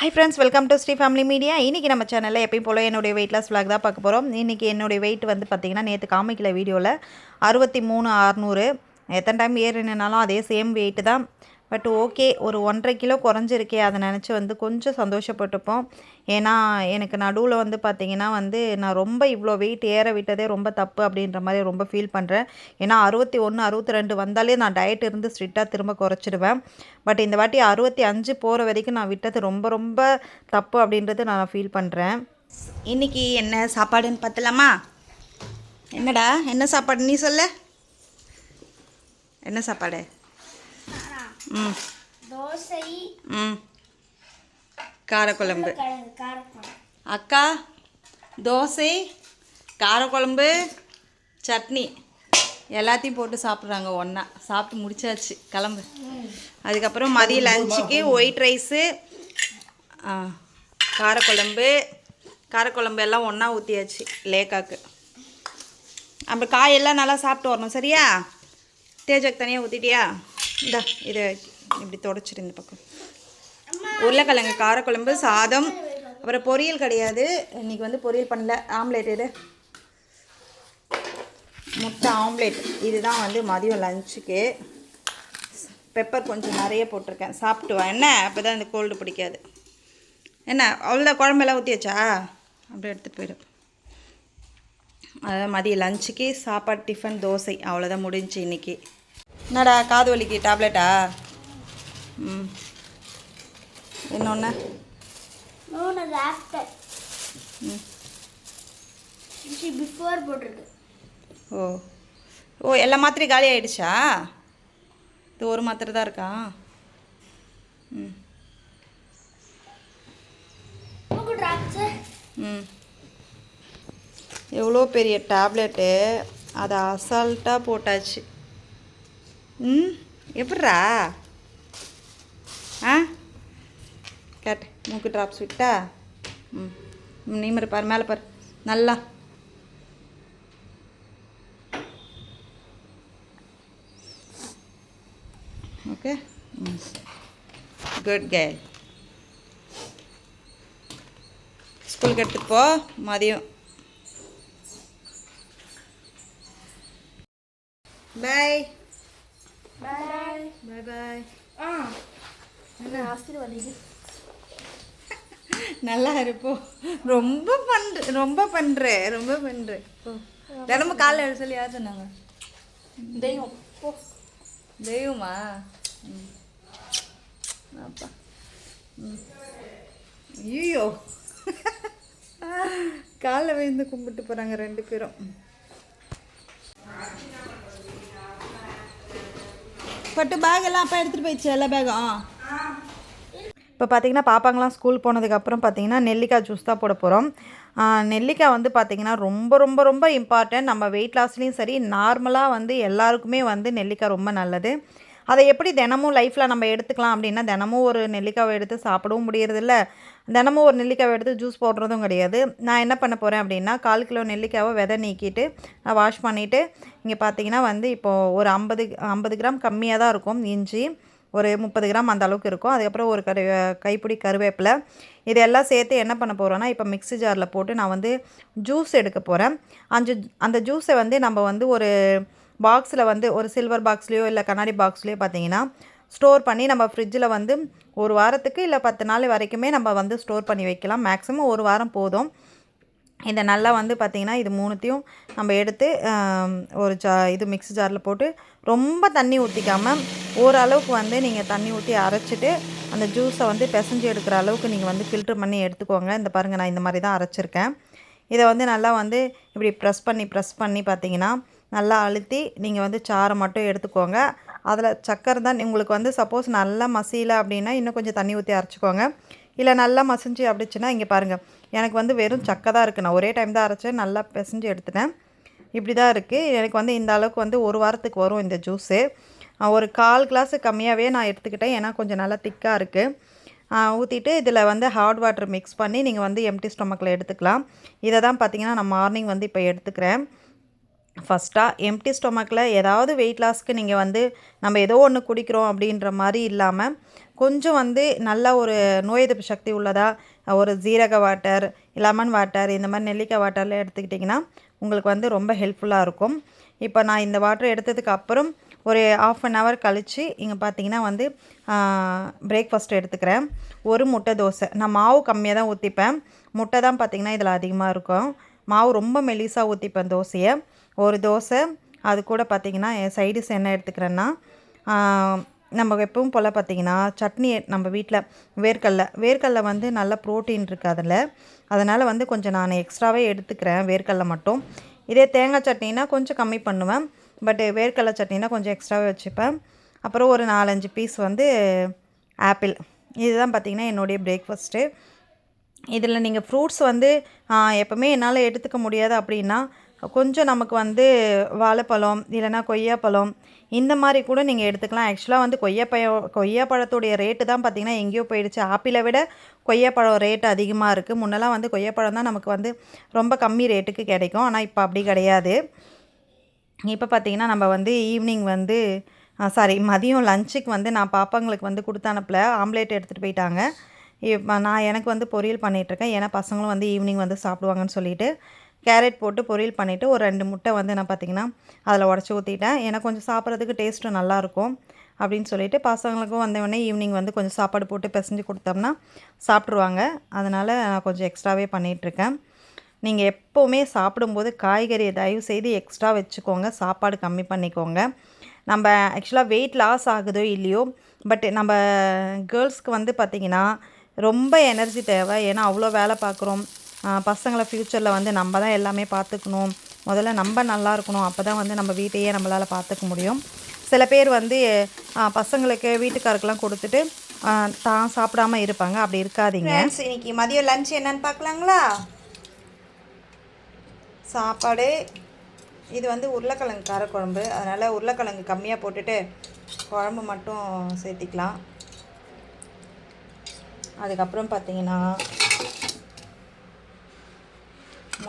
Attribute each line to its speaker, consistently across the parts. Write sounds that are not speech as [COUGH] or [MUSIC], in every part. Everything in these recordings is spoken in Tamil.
Speaker 1: Hi friends welcome to Sri family media இன்றைக்கி நம்ம சேனலில் எப்பயும் போல் என்னுடைய வெயிட் லாஸ் vlog தான் பார்க்க போகிறோம் இன்றைக்கி என்னுடைய வெயிட் வந்து பார்த்திங்கன்னா நேற்று காமிக்கல வீடியோவில் அறுபத்தி மூணு அறநூறு. எத்தனை டைம் ஏறினாலும் அதே சேம் வெயிட்டு தான். பட் ஓகே ஒரு ஒன்றரை கிலோ குறைஞ்சிருக்கே அதை நினச்சி வந்து கொஞ்சம் சந்தோஷப்பட்டுப்போம். ஏன்னா எனக்கு நடுவில் வந்து பார்த்திங்கன்னா வந்து நான் ரொம்ப இவ்வளோ வெயிட் ஏற விட்டதே ரொம்ப தப்பு அப்படின்ற மாதிரி ரொம்ப ஃபீல் பண்ணுறேன் ஏன்னா அறுபத்தி ஒன்று அறுபத்தி ரெண்டு வந்தாலே நான் டயட் இருந்து ஸ்ட்ரிக்டாக திரும்ப குறைச்சிடுவேன். பட் இந்த வாட்டி அறுபத்தி அஞ்சு போகிற வரைக்கும் நான் விட்டது ரொம்ப ரொம்ப தப்பு அப்படின்றது நான் ஃபீல் பண்ணுறேன்
Speaker 2: இன்னைக்கு என்ன சாப்பாடுன்னு பார்த்தலாமா? என்னடா என்ன சாப்பாடு நீ சொல்ல. என்ன சாப்பாடு?
Speaker 3: தோசை.
Speaker 2: ம். காரக்குழம்பு.
Speaker 3: கிழங்கு காரக்குழம்பு.
Speaker 2: அக்கா தோசை காரக்குழம்பு சட்னி. எல்லாத்தையும் போட்டு சாப்பிட்றாங்க ஒன்றா சாப்பிட்டு முடிச்சாச்சு கிளம்பு. அதுக்கப்புறம் மதிய லஞ்சுக்கு ஒயிட் ரைஸு காரக்குழம்பு. காரக்குழம்பு எல்லாம் ஒன்றா ஊற்றியாச்சு லேக்காக்கு. அப்புறம் காயெல்லாம் நல்லா சாப்பிட்டு வரணும் சரியா? தேஜக்கு தனியாக ஊற்றிட்டியா இந்தா இதை இப்படி தொடச்சிரு இந்த பக்கம். உருளைக்கிழங்கு காரக்குழம்பு சாதம் அப்புறம் பொரியல் கிடையாது. இன்றைக்கி வந்து பொரியல் பண்ணல. ஆம்லேட் இது முட்டை ஆம்லேட். இதுதான் வந்து மதியம் லஞ்சுக்கு. பெப்பர் கொஞ்சம் நிறைய போட்டிருக்கேன். சாப்பிட்டு வா என்ன? அப்போ தான் இந்த கோல்டு பிடிக்காது. என்ன? அவ்வளோதான் குழம்பெல்லாம் ஊற்றியாச்சா அப்படியே எடுத்துகிட்டு போயிடும் அதான் மதியம் லஞ்சுக்கு சாப்பாடு டிஃபன் தோசை. அவ்வளோதான் முடிஞ்சுச்சு இன்றைக்கி என்னடா காது வலிக்கு டேப்லெட்டா ம். இன்னொன்று
Speaker 3: மூணு ஆஃப்டர்
Speaker 2: ம்.
Speaker 3: பிஃபோர் போட்டிருக்கு.
Speaker 2: ஓ. ஓ எல்லா மாத்திரையும் காலி ஆயிடுச்சா? இது ஒரு மாத்திரை தான் இருக்கா? ம். ம். எவ்வளோ பெரிய டேப்லெட்டு அதை அசால்ட்டாக போட்டாச்சு. ம் எப்பட்றா? ஆ? கேட் மூக்கு ட்ராப்ஸ் விட்டா ம் ம், நீ பாரு மேலே பாரு. நல்லா. ஓகே? ம். குட் கேர்ள் ஸ்கூலுக்கு எடுத்துகிட்டு போ மதியம். பாய்
Speaker 3: பாய்
Speaker 2: பாய்
Speaker 3: ஆ. என்ன ஆசீர்வாதி [LAUGHS]
Speaker 2: நல்லா இருப்போ. ரொம்ப பண்ற ரொம்ப பண்ணுற ரொம்ப பண்ணுற ஓ தினமும் காலைல எழுத சொல்லி யார் சொன்னாங்க?
Speaker 3: தெய்வம். போ.
Speaker 2: தெய்வமா? ம். அப்பா. ம். ஐயோ. [LAUGHS] காலைல விழுந்து கும்பிட்டு போகிறாங்க ரெண்டு பேரும். பட்டு பேக் எல்லாம் அப்பா எடுத்துகிட்டு போயிடுச்சு எல்லா பேகும்
Speaker 1: இப்போ பார்த்தீங்கன்னா பாப்பாங்களாம் ஸ்கூல் போனதுக்கப்புறம் பார்த்தீங்கன்னா நெல்லிக்காய் ஜூஸ் தான் போட போகிறோம் நெல்லிக்காய் வந்து பார்த்திங்கன்னா ரொம்ப ரொம்ப ரொம்ப இம்பார்ட்டன்ட் நம்ம வெயிட் லாஸ்லேயும் சரி நார்மலாக வந்து எல்லாருக்குமே வந்து நெல்லிக்காய் ரொம்ப நல்லது. அதை எப்படி தினமும் லைஃப்பில் நம்ம எடுத்துக்கலாம் அப்படின்னா தினமும் ஒரு நெல்லிக்காவை எடுத்து சாப்பிடவும் முடியறதில்ல. தினமும் ஒரு நெல்லிக்காவை எடுத்து ஜூஸ் போடுறதும் கிடையாது. நான் என்ன பண்ண போகிறேன் அப்படின்னா கால் கிலோ நெல்லிக்காவை விதை நீக்கிட்டு நான் வாஷ் பண்ணிவிட்டு இங்கே பார்த்தீங்கன்னா வந்து இப்போது ஒரு ஐம்பது ஐம்பது கிராம் கம்மியாக தான் இருக்கும். இஞ்சி ஒரு முப்பது கிராம் அந்த அளவுக்கு இருக்கும். அதுக்கப்புறம் ஒரு கரு கைப்பிடி கருவேப்பிலை. இதெல்லாம் சேர்த்து என்ன பண்ண போகிறோன்னா இப்போ மிக்ஸி ஜாரில் போட்டு நான் வந்து ஜூஸ் எடுக்க போகிறேன் அஞ்சு அந்த ஜூஸை வந்து நம்ம வந்து ஒரு பாக்ஸில் வந்து ஒரு சில்வர் பாக்ஸ்லேயோ இல்லை கண்ணாடி பாக்ஸ்லேயோ பார்த்தீங்கன்னா ஸ்டோர் பண்ணி நம்ம ஃப்ரிட்ஜில் வந்து ஒரு வாரத்துக்கு இல்லை பத்து நாள் வரைக்குமே நம்ம வந்து ஸ்டோர் பண்ணி வைக்கலாம். மேக்ஸிமம் ஒரு வாரம் போதும். இதை நல்லா வந்து பார்த்திங்கன்னா இது மூணுத்தையும் நம்ம எடுத்து ஒரு ஜா இது மிக்ஸி ஜாரில் போட்டு ரொம்ப தண்ணி ஊற்றிக்காமல் ஓரளவுக்கு வந்து நீங்கள் தண்ணி ஊற்றி அரைச்சிட்டு அந்த ஜூஸை வந்து பிசைஞ்சு எடுக்கிற அளவுக்கு நீங்கள் வந்து ஃபில்ட்ரு பண்ணி எடுத்துக்கோங்க. இந்த பாருங்கள் நான் இந்த மாதிரி தான் அரைச்சிருக்கேன். இதை வந்து நல்லா வந்து இப்படி ப்ரெஸ் பண்ணி ப்ரெஸ் பண்ணி பார்த்திங்கன்னா நல்லா அழுத்தி நீங்கள் வந்து சாறை மட்டும் எடுத்துக்கோங்க. அதில் சக்கரை தான் உங்களுக்கு வந்து சப்போஸ் நல்லா மசியல அப்படின்னா இன்னும் கொஞ்சம் தண்ணி ஊற்றி அரைச்சிக்கோங்க. இல்லை நல்லா மசிஞ்சு அப்படிச்சுன்னா இங்கே பாருங்கள் எனக்கு வந்து வெறும் சக்கை தான் இருக்குது நான் ஒரே டைம் தான் அரைச்சேன். நல்லா பிசைஞ்சு எடுத்துட்டேன். இப்படி தான் இருக்குது எனக்கு வந்து இந்த அளவுக்கு வந்து ஒரு வாரத்துக்கு வரும் இந்த ஜூஸு ஒரு கால் கிளாஸு கம்மியாகவே நான் எடுத்துக்கிட்டேன். ஏன்னா கொஞ்சம் நல்லா திக்காக இருக்குது ஊற்றிட்டு இதில் வந்து ஹார்ட் வாட்டர் மிக்ஸ் பண்ணி நீங்கள் வந்து எம்டி ஸ்டொமக்கில் எடுத்துக்கலாம். இதை தான் பார்த்தீங்கன்னா நான் மார்னிங் வந்து இப்போ எடுத்துக்கிறேன். ஃபஸ்ட்டாக எம்டி ஸ்டொமக்கில் ஏதாவது வெயிட் லாஸ்க்கு நீங்கள் வந்து நம்ம ஏதோ ஒன்று குடிக்கிறோம் அப்படின்ற மாதிரி இல்லாமல் கொஞ்சம் வந்து நல்ல ஒரு நோய் எதிர்ப்பு சக்தி உள்ளதாக ஒரு ஜீரக வாட்டர் லெமன் வாட்டர் இந்த மாதிரி நெல்லிக்காய் வாட்டர்லாம் எடுத்துக்கிட்டிங்கன்னா உங்களுக்கு வந்து ரொம்ப ஹெல்ப்ஃபுல்லாக இருக்கும். இப்போ நான் இந்த வாட்டர் எடுத்ததுக்கு அப்புறம் ஒரு ஆஃப் அன் ஹவர் கழித்து இங்கே பார்த்தீங்கன்னா வந்து பிரேக்ஃபாஸ்ட் எடுத்துக்கிறேன். ஒரு முட்டை தோசை. நான் மாவு கம்மியாக தான் ஊற்றிப்பேன் முட்டை தான் பார்த்திங்கன்னா இதில் அதிகமாக இருக்கும். மாவு ரொம்ப மெலிசாக ஊற்றிப்பேன் தோசையை. ஒரு தோசை அது கூட பார்த்திங்கன்னா சைடிஸ் என்ன எடுத்துக்கிறேன்னா நம்ம எப்பவும் போல் பார்த்திங்கன்னா சட்னி நம்ம வீட்டில் வேர்க்கடல. வேர்க்கடல வந்து நல்ல ப்ரோட்டீன் இருக்குது அதில். அதனால் வந்து கொஞ்சம் நான் எக்ஸ்ட்ராவே எடுத்துக்கிறேன் வேர்க்கடல மட்டும். இதே தேங்காய் சட்னினா கொஞ்சம் கம்மி பண்ணுவேன். பட் வேர்க்கடலை சட்னினா கொஞ்சம் எக்ஸ்ட்ராவே வச்சுப்பேன். அப்புறம் ஒரு நாலஞ்சு பீஸ் வந்து ஆப்பிள் இதுதான் பார்த்திங்கன்னா என்னுடைய பிரேக்ஃபாஸ்ட்டு இதில் நீங்கள் ஃப்ரூட்ஸ் வந்து எப்போவுமே என்னால் எடுத்துக்க முடியாது அப்படின்னா கொஞ்சம் நமக்கு வந்து வாழைப்பழம் இல்லைன்னா கொய்யாப்பழம் இந்த மாதிரி கூட நீங்கள் எடுத்துக்கலாம். ஆக்சுவலாக வந்து கொய்யாப்பழம் கொய்யாப்பழத்துடைய ரேட்டு தான் பார்த்திங்கன்னா எங்கேயோ போயிடுச்சு. ஆப்பிளை விட கொய்யாப்பழம் ரேட் அதிகமாக இருக்குது முன்னெல்லாம் வந்து கொய்யாப்பழம் தான் நமக்கு வந்து ரொம்ப கம்மி ரேட்டுக்கு கிடைக்கும். ஆனால் இப்போ அப்படி கிடையாது. இப்போ பார்த்தீங்கன்னா நம்ம வந்து ஈவினிங் வந்து சாரி மதியம் லஞ்சுக்கு வந்து நான் பாப்பாங்களுக்கு வந்து கொடுத்து அனுப்பல. ஆம்லேட் எடுத்துகிட்டு போயிட்டாங்க. இப்போ நான் எனக்கு வந்து பொரியல் பண்ணிகிட்ருக்கேன் ஏன்னா பசங்களும் வந்து ஈவினிங் வந்து சாப்பிடுவாங்கன்னு சொல்லிட்டு. கேரட் போட்டு பொரியல் பண்ணிவிட்டு ஒரு ரெண்டு முட்டை வந்து நான் பார்த்திங்கன்னா அதில் உடச்சி ஊற்றிட்டேன். ஏன்னா கொஞ்சம் சாப்பிட்றதுக்கு டேஸ்ட்டும் நல்லாயிருக்கும் அப்படின்னு சொல்லிட்டு பசங்களுக்கும் வந்தவொடனே ஈவினிங் வந்து கொஞ்சம் சாப்பாடு போட்டு பிசைஞ்சு கொடுத்தோம்னா சாப்பிட்ருவாங்க. அதனால் நான் கொஞ்சம் எக்ஸ்ட்ராவே பண்ணிகிட்ருக்கேன். நீங்கள் எப்போவுமே சாப்பிடும்போது காய்கறியை தயவு செய்து எக்ஸ்ட்ரா வச்சுக்கோங்க. சாப்பாடு கம்மி பண்ணிக்கோங்க. நம்ம ஆக்சுவலாக வெயிட் லாஸ் ஆகுதோ இல்லையோ பட் நம்ம கேர்ள்ஸ்க்கு வந்து பார்த்திங்கன்னா ரொம்ப எனர்ஜி தேவை. ஏன்னா அவ்வளோ வேலை பார்க்குறோம். பசங்களை ஃப்யூச்சரில் வந்து நம்ம தான் எல்லாமே பார்த்துக்கணும். முதல்ல நம்ம நல்லா இருக்கணும். அப்போ தான் வந்து நம்ம வீட்டையே நம்மளால் பார்த்துக்க முடியும். சில பேர் வந்து பசங்களுக்கு வீட்டுக்காருக்கெல்லாம் கொடுத்துட்டு தான் சாப்பிடாம இருப்பாங்க. அப்படி இருக்காதீங்க.
Speaker 2: இன்னைக்கு மதியம் லஞ்ச் என்னன்னு பார்க்கலாங்களா? சாப்பாடு இது வந்து உருளைக்கிழங்கு காரக்குழம்பு. அதனால் உருளைக்கிழங்கு கம்மியாக போட்டுட்டு குழம்பு மட்டும் சேர்த்திக்கலாம். அதுக்கப்புறம் பார்த்தீங்கன்னா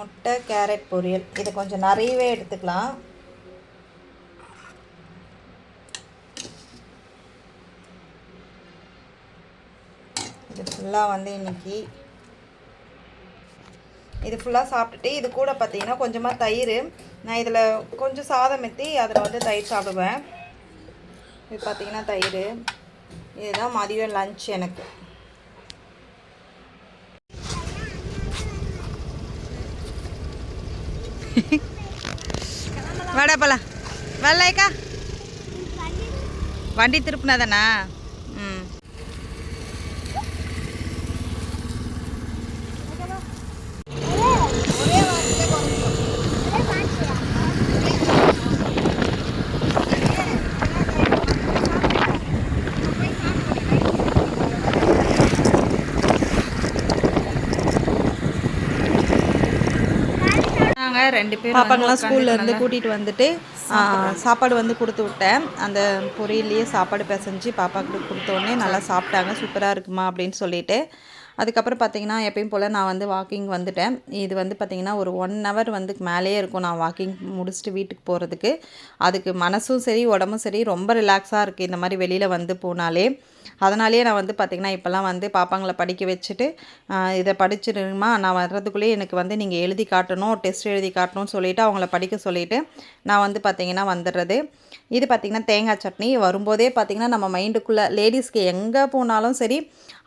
Speaker 2: முட்டை கேரட் பொரியல். இது கொஞ்சம் நிறையவே எடுத்துக்கலாம். இது ஃபுல்லாக வந்து இன்னைக்கு இது ஃபுல்லாக சாப்பிட்டுட்டு இது கூட பார்த்தீங்கன்னா கொஞ்சமாக தயிர். நான் இதில் கொஞ்சம் சாதம் எத்தி அதில் வந்து தயிர் சாப்பிடுவேன். இது பார்த்தீங்கன்னா தயிர். இதுதான் மதியம் லஞ்ச் எனக்கு. வாடா போலாம். வரலாய்க்கா. வண்டி திருப்பினா தானா ம் நாங்கள் ரெண்டு பேரும்
Speaker 1: பாப்பாங்கெல்லாம் ஸ்கூல்ல இருந்து கூட்டிகிட்டு வந்துட்டு சாப்பாடு வந்து கொடுத்து விட்டேன். அந்த பொரியல்லையே சாப்பாடு பிசைஞ்சு பாப்பாக்கு கொடுத்த உடனே நல்லா சாப்பிட்டாங்க. சூப்பராக இருக்குமா அப்படின்னு சொல்லிட்டு. அதுக்கப்புறம் பார்த்தீங்கன்னா எப்பயும் போல் நான் வந்து வாக்கிங் வந்துட்டேன். இது வந்து பார்த்திங்கன்னா ஒரு ஒன் ஹவர் வந்து மேலேயே இருக்கும் நான் வாக்கிங் முடிச்சுட்டு வீட்டுக்கு போகிறதுக்கு அதுக்கு மனசும் சரி உடம்பும் சரி ரொம்ப ரிலாக்ஸாக இருக்குது இந்த மாதிரி வெளியில் வந்து போனாலே. அதனாலேயே நான் வந்து பார்த்திங்கன்னா இப்போல்லாம் வந்து பாப்பாங்களை படிக்க வச்சுட்டு இதை படிச்சிருமா? நான் வர்றதுக்குள்ளேயே எனக்கு வந்து நீங்கள் எழுதி காட்டணும் டெஸ்ட் எழுதி காட்டணும்னு சொல்லிவிட்டு அவங்கள படிக்க சொல்லிவிட்டு நான் வந்து பார்த்திங்கன்னா வந்துடுறது. இது பார்த்திங்கன்னா தேங்காய் சட்னி. வரும்போதே பார்த்திங்கன்னா நம்ம மைண்டுக்குள்ளே லேடிஸ்க்கு எங்கே போனாலும் சரி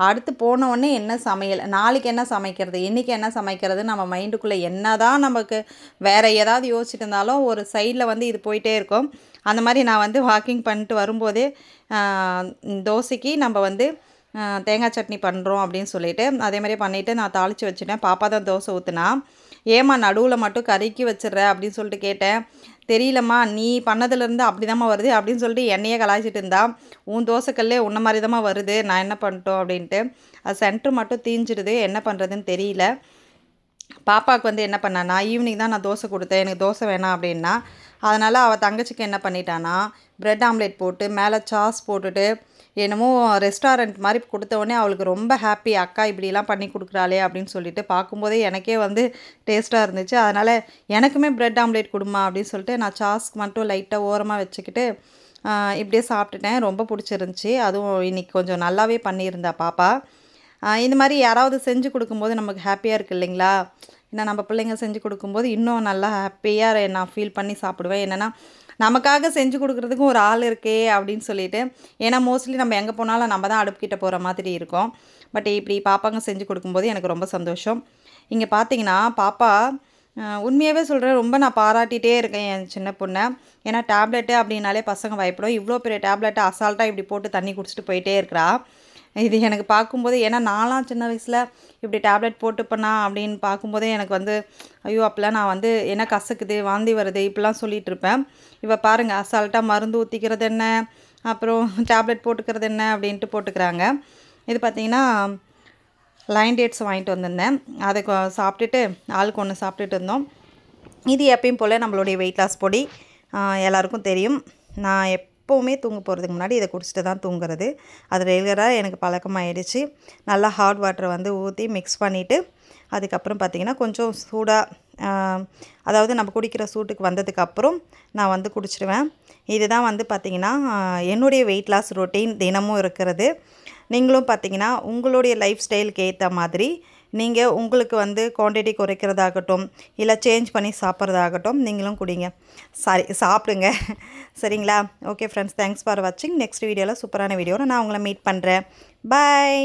Speaker 1: அடுத்து போன என்ன சமையல் நாளைக்கு என்ன சமைக்கிறது இன்றைக்கி என்ன சமைக்கிறது நம்ம மைண்டுக்குள்ளே என்ன தான் நமக்கு வேறு ஏதாவது யோசிச்சுட்டு இருந்தாலும் ஒரு சைடில் வந்து இது போயிட்டே இருக்கும். அந்த மாதிரி நான் வந்து வாக்கிங் பண்ணிட்டு வரும்போதே தோசைக்கு நம்ம வந்து தேங்காய் சட்னி பண்ணுறோம் அப்படின்னு சொல்லிட்டு அதே மாதிரி பண்ணிவிட்டு நான் தாளித்து வச்சுட்டேன். பாப்பா தான் தோசை ஊற்றுனா ஏம்மா நடுவில் மட்டும் கறிக்கி வச்சிடுற அப்படின்னு சொல்லிட்டு கேட்டேன். தெரியலம்மா நீ பண்ணதுலேருந்து அப்படி வருது அப்படின்னு சொல்லிட்டு என்னையே கலாய்ச்சிட்டு இருந்தா. உன் தோசைக்கல்லே உன்ன மாதிரி வருது நான் என்ன பண்ணிட்டோம் அப்படின்ட்டு. அது சென்ட்ரு மட்டும் தீஞ்சிடுது என்ன பண்ணுறதுன்னு தெரியல. பாப்பாவுக்கு வந்து என்ன பண்ணானா ஈவினிங் தான் நான் தோசை கொடுத்தேன் எனக்கு தோசை வேணாம் அப்படின்னா. அதனால் அவள் தங்கச்சிக்கு என்ன பண்ணிட்டானா ப்ரெட் ஆம்லேட் போட்டு மேலே சாஸ் போட்டுட்டு என்னமோ ரெஸ்டாரண்ட் மாதிரி கொடுத்தவொடனே அவளுக்கு ரொம்ப ஹாப்பி அக்கா இப்படிலாம் பண்ணி கொடுக்குறாளே அப்படின்னு சொல்லிட்டு பார்க்கும்போதே எனக்கே வந்து டேஸ்ட்டாக இருந்துச்சு. அதனால் எனக்குமே ப்ரெட் ஆம்லேட் கொடுமா அப்படின்னு சொல்லிட்டு நான் சாஸ்க்கு மட்டும் லைட்டாக ஓரமாக வச்சுக்கிட்டு இப்படியே சாப்பிட்டுட்டேன். ரொம்ப பிடிச்சிருந்துச்சி. அதுவும் இன்றைக்கி கொஞ்சம் நல்லாவே பண்ணியிருந்தா பாப்பா. இந்த மாதிரி யாராவது செஞ்சு கொடுக்கும்போது நமக்கு ஹாப்பியாக இருக்குது இல்லைங்களா? ஏன்னா நம்ம பிள்ளைங்க செஞ்சு கொடுக்கும்போது இன்னும் நல்லா ஹாப்பியாக நான் ஃபீல் பண்ணி சாப்பிடுவேன். என்னென்னா நமக்காக செஞ்சு கொடுக்குறதுக்கும் ஒரு ஆள் இருக்கே அப்படின்னு சொல்லிட்டு. ஏன்னா மோஸ்ட்லி நம்ம எங்கே போனாலும் நம்ம தான் அடுப்புக்கிட்ட போகிற மாதிரி இருக்கும். பட் இப்படி பாப்பாங்க செஞ்சு கொடுக்கும்போது எனக்கு ரொம்ப சந்தோஷம். இங்கே பார்த்தீங்கன்னா பாப்பா உண்மையாகவே சொல்கிறேன் ரொம்ப நான் பாராட்டிகிட்டே இருக்கேன் என் சின்ன பொண்ணை. ஏன்னா டேப்லெட்டு அப்படின்னாலே பசங்க பயப்படும். இவ்வளோ பெரிய டேப்லெட்டை அசால்ட்டாக இப்படி போட்டு தண்ணி குடிச்சிட்டு போயிட்டே இருக்கிறா. இது எனக்கு பார்க்கும்போது ஏன்னா நான்லாம் சின்ன வயசில் இப்படி டேப்லெட் போட்டுப்பண்ணா அப்படின்னு பார்க்கும்போதே எனக்கு வந்து ஐயோ அப்போல்லாம் நான் வந்து என்ன கசக்குது வாந்தி வருது இப்படிலாம் சொல்லிகிட்ருப்பேன் இருப்பேன் பாருங்கள் அசால்ட்டாக மருந்து ஊற்றிக்கிறது என்ன? அப்புறம் டேப்லெட் போட்டுக்கிறது என்ன? அப்படின்ட்டு போட்டுக்கிறாங்க. இது பார்த்திங்கன்னா லைன் டேட்ஸ் வாங்கிட்டு வந்திருந்தேன். அதை சாப்பிட்டுட்டு ஆளுக்கு ஒன்று சாப்பிட்டுட்டு இருந்தோம். இது எப்பயும் போல் நம்மளுடைய வெயிட் லாஸ் பொடி எல்லாருக்கும் தெரியும். நான் எப் எப்போவுமே தூங்க போகிறதுக்கு முன்னாடி இதை குடிச்சிட்டு தான் தூங்குறது. அது ரெகுலராக எனக்கு பழக்கமாகிடுச்சு நல்லா ஹாட் வாட்டரை வந்து ஊற்றி மிக்ஸ் பண்ணிவிட்டு அதுக்கப்புறம் பார்த்திங்கன்னா கொஞ்சம் சூடாக அதாவது நம்ம குடிக்கிற சூட்டுக்கு வந்ததுக்கப்புறம் நான் வந்து குடிச்சிடுவேன் இதுதான் வந்து பார்த்திங்கன்னா என்னுடைய வெயிட் லாஸ் ரொட்டீன் தினமும் இருக்கிறது. நீங்களும் பார்த்தீங்கன்னா உங்களுடைய லைஃப் ஸ்டைலுக்கு ஏற்ற மாதிரி நீங்கள் உங்களுக்கு வந்து குவான்டிட்டி குறைக்கிறதாகட்டும் இல்லை சேஞ்ச் பண்ணி சாப்பிட்றதாகட்டும் நீங்களும் குடிங்க. சாரி சாப்பிடுங்க. [LAUGHS] சரிங்களா? ஓகே ஃப்ரெண்ட்ஸ் தேங்க்ஸ் ஃபார் வாட்சிங் நெக்ஸ்ட் வீடியோவில் சூப்பரான வீடியோவில் நான் உங்களை மீட் பண்ணுறேன் பாய்